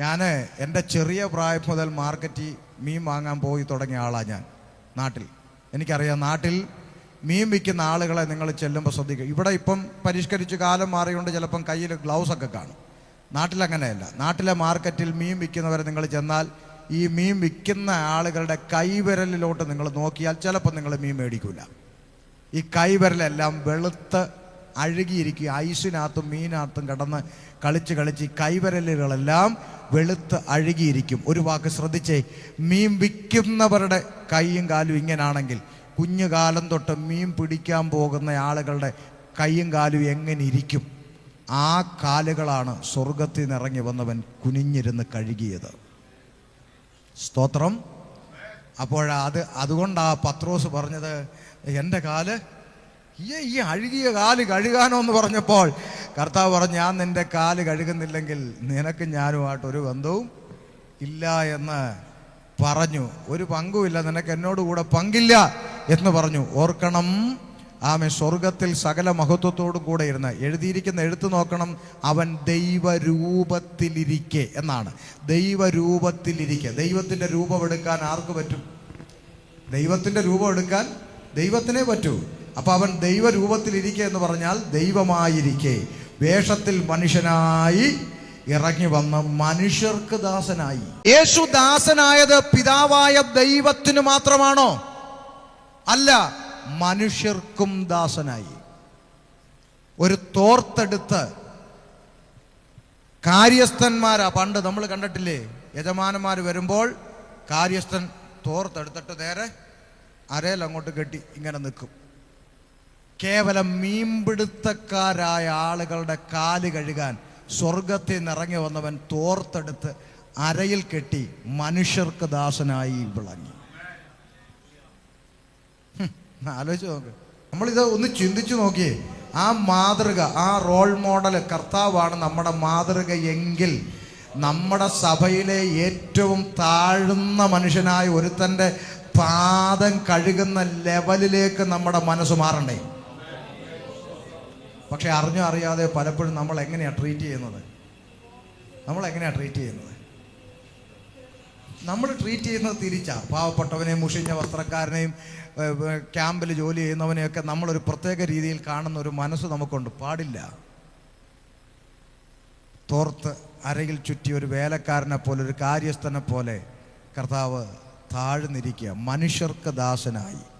ഞാൻ എന്റെ ചെറിയ പ്രായം മുതൽ മാർക്കറ്റിൽ മീൻ വാങ്ങാൻ പോയി തുടങ്ങിയ ആളാണ് ഞാൻ. നാട്ടിൽ. എനിക്കറിയാം നാട്ടിൽ മീൻ വിൽക്കുന്ന ആളുകളെ നിങ്ങൾ ചെല്ലുമ്പോൾ ശ്രദ്ധിക്കുക. ഇവിടെ ഇപ്പം പരിഷ്കരിച്ച് കാലം മാറിയുകൊണ്ട് ചിലപ്പം കയ്യിൽ ഗ്ലൗസ് ഒക്കെ കാണും. നാട്ടിലങ്ങനെയല്ല നാട്ടിലെ മാർക്കറ്റിൽ മീൻ വിൽക്കുന്നവരെ നിങ്ങൾ ചെന്നാൽ ഈ മീൻ വിൽക്കുന്ന ആളുകളുടെ കൈവിരലിലോട്ട് നിങ്ങൾ നോക്കിയാൽ ചിലപ്പോൾ നിങ്ങൾ മീൻ മേടിക്കില്ല ഈ കൈവിരലെല്ലാം വെളുത്ത് അഴുകിയിരിക്കുക ഐസിനകത്തും മീനകത്തും കിടന്ന് കളിച്ച് കളിച്ച് ഈ കൈവിരലുകളെല്ലാം വെളുത്ത് അഴുകിയിരിക്കും. ഒരു വാക്ക് ശ്രദ്ധിച്ചേ. മീൻ വിൽക്കുന്നവരുടെ കൈയും കാലും ഇങ്ങനാണെങ്കിൽ കുഞ്ഞുകാലം തൊട്ട് മീൻ പിടിക്കാൻ പോകുന്ന ആളുകളുടെ കൈയും കാലും എങ്ങനെ ഇരിക്കും ആ കാലുകളാണ് സ്വർഗത്തിൽ നിറങ്ങി വന്നവൻ കുനിഞ്ഞിരുന്ന് കഴുകിയത്. സ്തോത്രം. അപ്പോഴത് അതുകൊണ്ടാ പത്രോസ് പറഞ്ഞത് എന്റെ കാൽ ഈ ഈ അഴുകിയ കാൽ കഴുകാനോ എന്ന് പറഞ്ഞപ്പോൾ കർത്താവ് പറഞ്ഞു ഞാൻ നിന്റെ കാൽ കഴുകുന്നില്ലെങ്കിൽ നിനക്ക് ഞാനുമായിട്ട് ഒരു ബന്ധവും ഇല്ല എന്ന് പറഞ്ഞു. ഒരു പങ്കുമില്ല നിനക്ക് എന്നോട് കൂടെ പങ്കില്ല എന്ന് പറഞ്ഞു. ഓർക്കണം ആമെ സ്വർഗത്തിൽ സകല മഹത്വത്തോടും കൂടെ ഇരുന്ന് എഴുതിയിരിക്കുന്ന എഴുത്ത് നോക്കണം. അവൻ ദൈവരൂപത്തിലിരിക്കെ എന്നാണ്. ദൈവരൂപത്തിലിരിക്കെ. ദൈവത്തിന്റെ രൂപം എടുക്കാൻ ആർക്ക് പറ്റും? ദൈവത്തിന്റെ രൂപം എടുക്കാൻ ദൈവത്തിനേ പറ്റൂ. അപ്പോൾ അവൻ ദൈവരൂപത്തിലിരിക്കെ എന്ന് പറഞ്ഞാൽ ദൈവമായിരിക്കെ. വേഷത്തിൽ മനുഷ്യനായി ഇറങ്ങി വന്ന മനുഷ്യർക്ക് ദാസനായി. യേശു ദാസനായത് പിതാവായ ദൈവത്തിന് മാത്രമാണോ? അല്ല മനുഷ്യർക്കും ദാസനായി. ഒരു തോർത്തെടുത്ത് കാര്യസ്ഥന്മാരാ. പണ്ട് നമ്മൾ കണ്ടിട്ടില്ലേ യജമാനന്മാർ വരുമ്പോൾ കാര്യസ്ഥൻ തോർത്തെടുത്തിട്ട് നേരെ അരയിൽ അങ്ങോട്ട് കെട്ടി ഇങ്ങനെ നിൽക്കും. കേവലം മീൻപിടുത്തക്കാരായ ആളുകളുടെ കാൽ കഴുകാൻ സ്വർഗത്തിൽ നിറങ്ങി വന്നവൻ തോർത്തെടുത്ത് അരയിൽ കെട്ടി മനുഷ്യർക്ക് ദാസനായി വിളങ്ങി. ആലോചിച്ച് നോക്ക്. നമ്മളിത് ഒന്ന് ചിന്തിച്ചു നോക്കിയേ. ആ മാതൃക ആ റോൾ മോഡൽ കർത്താവാണ് നമ്മുടെ മാതൃക എങ്കിൽ നമ്മുടെ സഭയിലെ ഏറ്റവും താഴ്ന്ന മനുഷ്യനായ ഒരുത്തന്റെ പാദം കഴുകുന്ന ലെവലിലേക്ക് നമ്മുടെ മനസ്സ് മാറണ്ടേ? പക്ഷെ അറിഞ്ഞോ അറിയാതെ പലപ്പോഴും നമ്മൾ എങ്ങനെയാണ് ട്രീറ്റ് ചെയ്യുന്നത്? നമ്മൾ എങ്ങനെയാണ് ട്രീറ്റ് ചെയ്യുന്നത്? നമ്മൾ ട്രീറ്റ് ചെയ്യുന്നത് തിരിച്ചാണ് പാവപ്പെട്ടവനെയും മുഷിഞ്ഞ വസ്ത്രക്കാരനെയും ക്യാമ്പിൽ ജോലി ചെയ്യുന്നവനെയൊക്കെ നമ്മളൊരു പ്രത്യേക രീതിയിൽ കാണുന്ന ഒരു മനസ്സ് നമുക്കുണ്ട്. പാടില്ല. തോർത്ത് അരയിൽ ചുറ്റി ഒരു വേലക്കാരനെ പോലെ ഒരു കാര്യസ്ഥനെ പോലെ കർത്താവ് താഴ്ന്നിരിക്കുക. മനുഷ്യർക്ക് ദാസനായി.